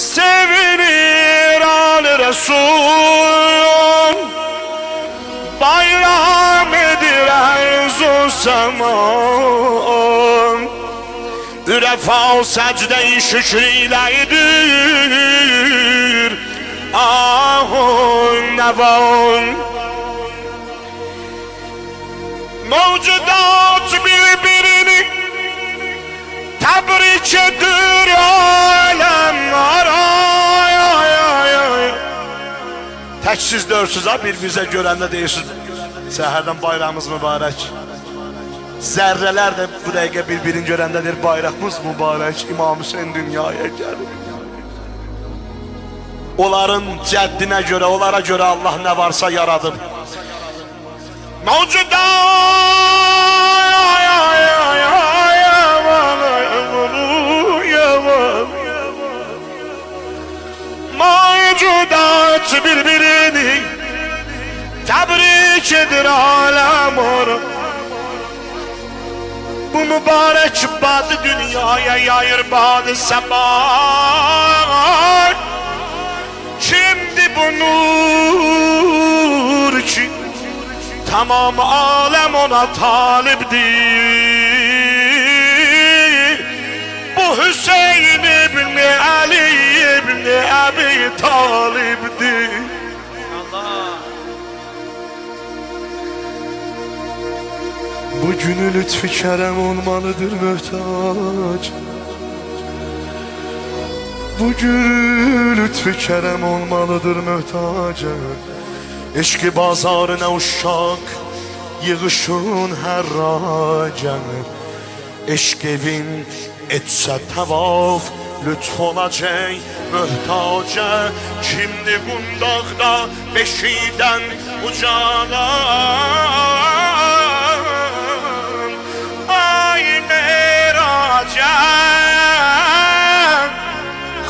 Sevinir al Resul Bayram edir erzu zaman Ürefa o secde-i şükriyledir Ahun nevan Mevcudat birbirini Təksiz dörsüz ha bir-birizə görəndə deyirsiniz Səhərdən bayramımız mübarək Zərrələr də bu dəqiqə bir-birini görəndə deyir bayraqımız mübarək İmam Hüseyin dünyaya gəlir Onların cəddinə görə, onlara görə Allah nə varsa yaradıb Mevcuda birbirini Edir alem onu Bu mübarek badı dünyaya yayır badı sema Şimdi bu nur ki Tamam alem ona taliptir. Bu Hüseyin İbni Ali İbni Ebi Talib'dir Bu günü lütfü kerem olmalıdır möhtaç. Bu günü lütfü kerem olmalıdır möhtaca Eşki bazarına uşak Yığışın her racan Eşk evin etse tavaf Lütf olacak möhtaca Şimdi bundakta beşiden ucalan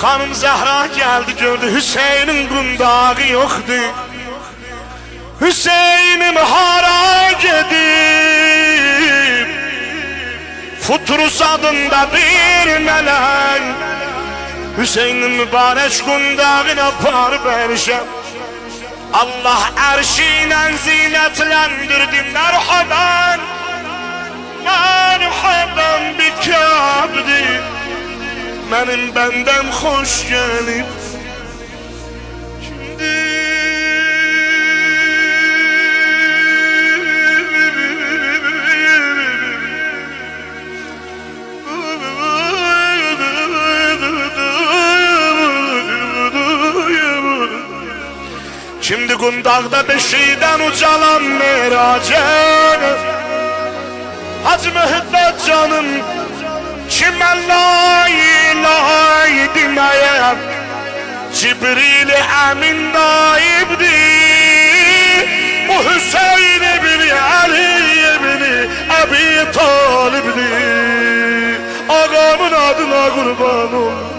Hanım Zahra geldi gördü Hüseyin'in kundağı yoktu Hüseyin'im hara gidip Futrus adında bir melek Hüseyin'in mübarek kundağına par verişem Allah erşiyle zinetlendirdi merhaban Benim benden hoş gelip Şimdi kundakta beşiğden ucalan meracen Hacı Mühibbat canım Kime la ilahe demeye Cibril emin naibdi. Bu Hüseyin ibni Ali ibni Ebi Talib'di. Ağamın adına kurban ol